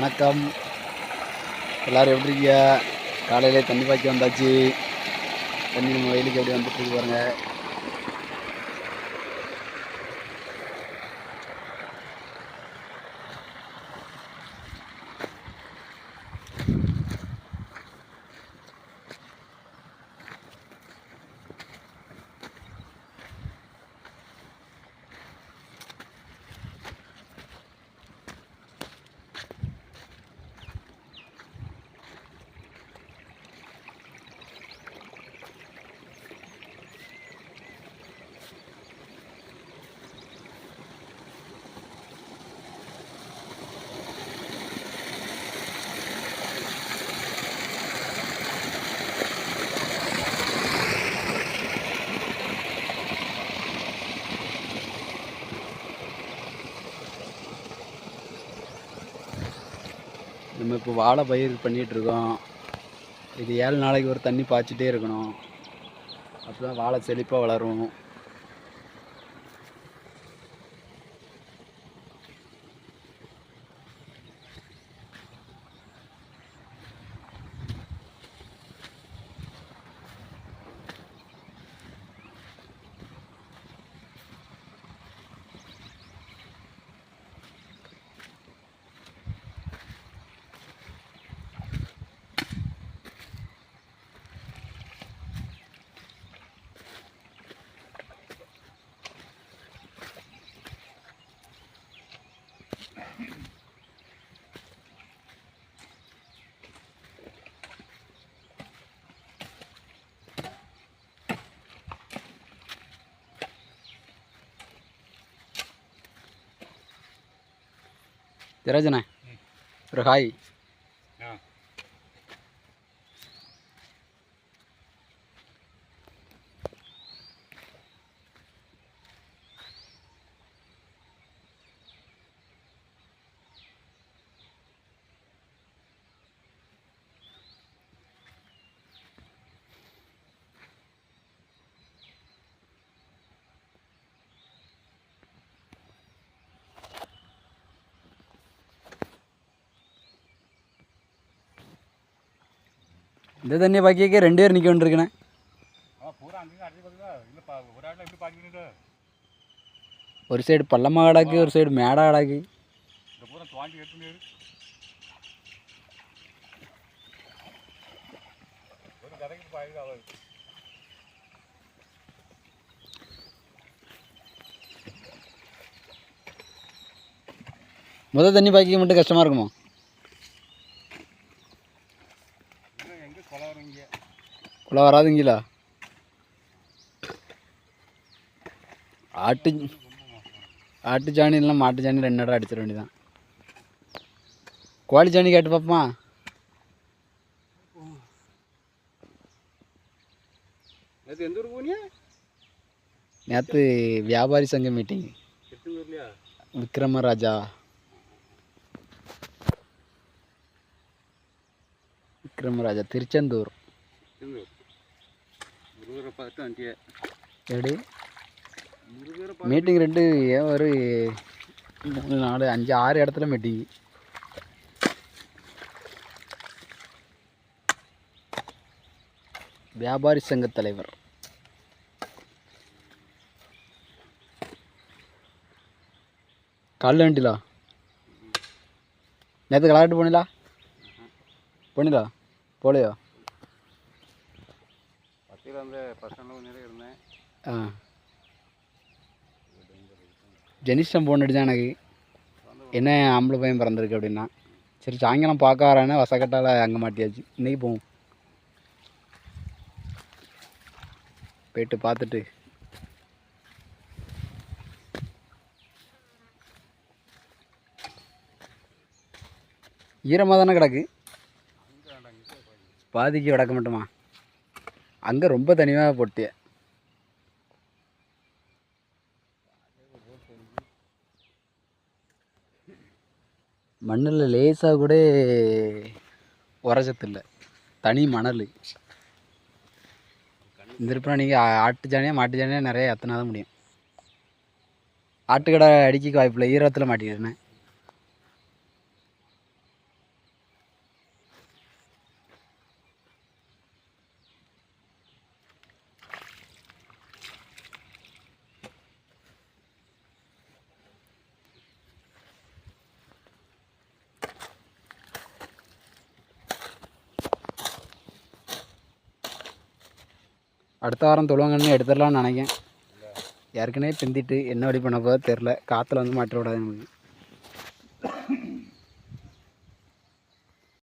வணக்கம். எல்லாரும் எப்படி இருக்கீங்க? காலையிலே தண்ணி பாய்க்க வந்தாச்சு. தண்ணி நம்ம வெயிலுக்கு எப்படி வந்துட்டு இருக்கு நம்ம இப்போ வாழை பயிர் பண்ணிகிட்ருக்கோம் இருக்கோம் இது ஏழு நாளைக்கு ஒரு தண்ணி பாய்ச்சிட்டே இருக்கணும். அப்போ தான் வாழை செழிப்பாக வளரும். திரஜனே ஒரு ஹாய் இந்த தண்ணியை பாக்கிக்க ரெண்டு பேர் நிற்க இல்லைப்பா ஒரு சைடு பள்ளமாக கிடக்கு ஒரு சைடு மேடாக கிடக்கு. இந்த பூரா துவாண்டி எடுத்துட்டு ஒரு கதைக்கு பாயுது அவர் முத தண்ணி பாய்க்க மட்டும் கஷ்டமாக இருக்குமா? குள்ள வராதுங்களா? ஆட்டு ஆட்டு சாணி இல்லைனா மாட்டு சாணி ரெண்டு இடம் அடிச்சிட வேண்டியதான் கோழி சாணி கேட்டு பார்ப்போமா நேற்று வியாபாரி சங்க மீட்டிங் விக்ரமராஜா. விக்ரமராஜா திருச்செந்தூர். பார்த்து எப்படி மீட்டிங் ரெண்டு ஏன் ஒரு மூணு நாலு அஞ்சு ஆறு இடத்துல மீட்டிங் வியாபாரி சங்க தலைவர். காலைல வண்டிலா நேற்று கலாட்டு போனிலா போனிலா போலையோ பத்தியில் அந்த பசங்க கொஞ்ச நேரம் இருந்தேன். ஆ. ஜெனிஷன் ஃபோன் அடித்தான் எனக்கு என்ன ஆம்பளை பையன் பிறந்திருக்கு அப்படின்னா சரி சாயங்காலம் பார்க்க வரானே வசக்கட்டால் அங்கே மாட்டியாச்சு. இன்னைக்கு போவோம். போயிட்டு பார்த்துட்டு. ஈரமாக தானே கிடக்கு? பாதிக்கு விடக்க மட்டுமா? அங்கே ரொம்ப தனியாக போட்டிய. மண்ணில் லேசாக கூட உரச்சத்து இல்லை தனி மணல். இந்த இருப்பினா நீங்கள் ஆட்டு ஜானியாக மாட்டு ஜானியாக நிறைய எத்தனை தான் முடியும். ஆட்டுக்கடை அடிக்க வாய்ப்பில்லை. ஈரத்தில் மாட்டிக்கிட்டேன். அடுத்த வாரம் தொழுவாங்கன்னு எடுத்துடலாம்னு நினைக்கேன். ஏற்கனவே பிந்திட்டு என்ன வழி பண்ண போதோ தெரில காற்றுல வந்து மாட்டிட விடாது